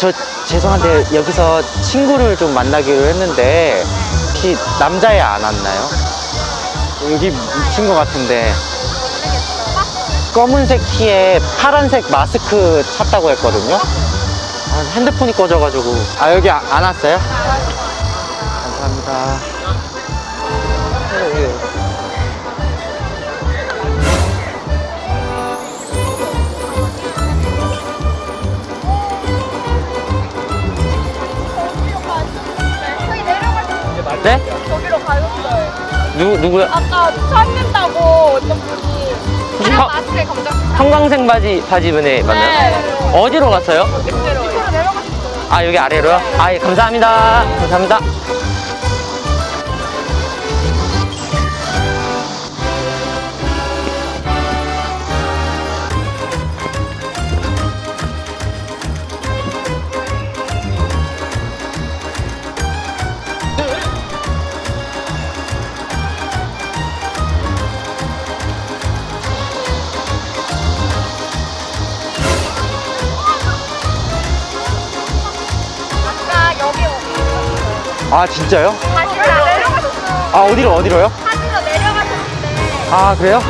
저 죄송한데 여기서 친구를 좀 만나기로 했는데 혹시 남자애 안 왔나요? 여기 묻힌 것 같은데 검은색 티에 파란색 마스크 찼다고 했거든요. 아, 핸드폰이 꺼져가지고 아 여기 아- 안 왔어요? 감사합니다. 네? 저기로 가셨어요. 누 누구야? 아까 찾는다고 어떤 분이 파란 형- 마스크에 검정 형광색 바지 바지 분에 만나요? 네. 어디로 갔어요? 밑으로 내려가셨어요. 아 여기 아래로요? 아 예, 감사합니다. 감사합니다. 아 진짜요? 다시 내려가셨어요. 아 어디로 어디로요? 다시로 내려가셨는데 아 그래요?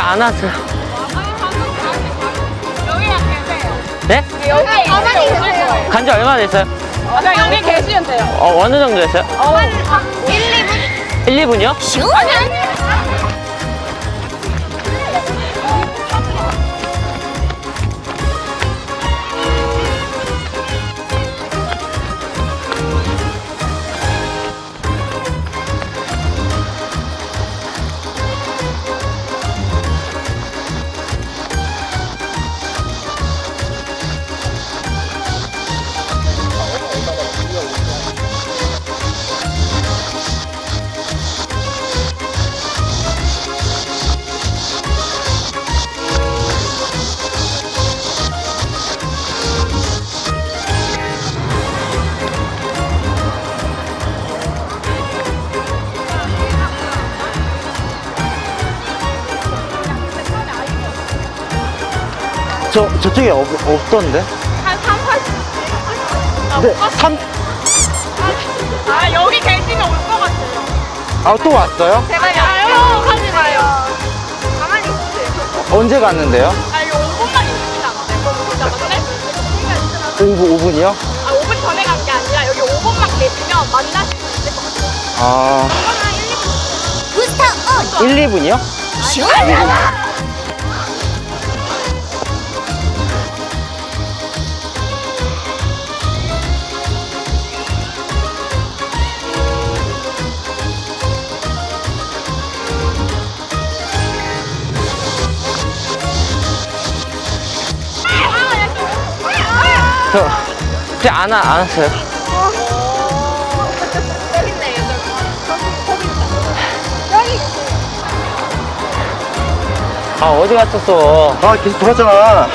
왔어요. 여기랑 계세요. 네? 여기 가만히 계세요. 간지 얼마나 됐어요? 그냥 여기 계시면 돼요. 어 어느 정도 됐어요? 한 1, 2분? 1, 2분이요? 아니 아니. 저 저쪽에 없, 없던데? 한 3, 40. 네, 3, 아 여기 계시면 올 것 같아요. 아 또 왔어요? 제가 야요 하지 마요. 가만히 있으세요. 언제 갔는데요? 아 이거 5분만 있으시면 안 돼요? 그럼 진짜 어때? 5분, 5분이요? 아 5분 전에 간 게 아니라 여기 5분만 계시면 만나실 수 있을 것 같아요. 아, 부스터 1, 2분이요? 저, 진짜 안, 와- 안 왔어요. 여기. 아, 어디 갔었어? 아 계속 돌았잖아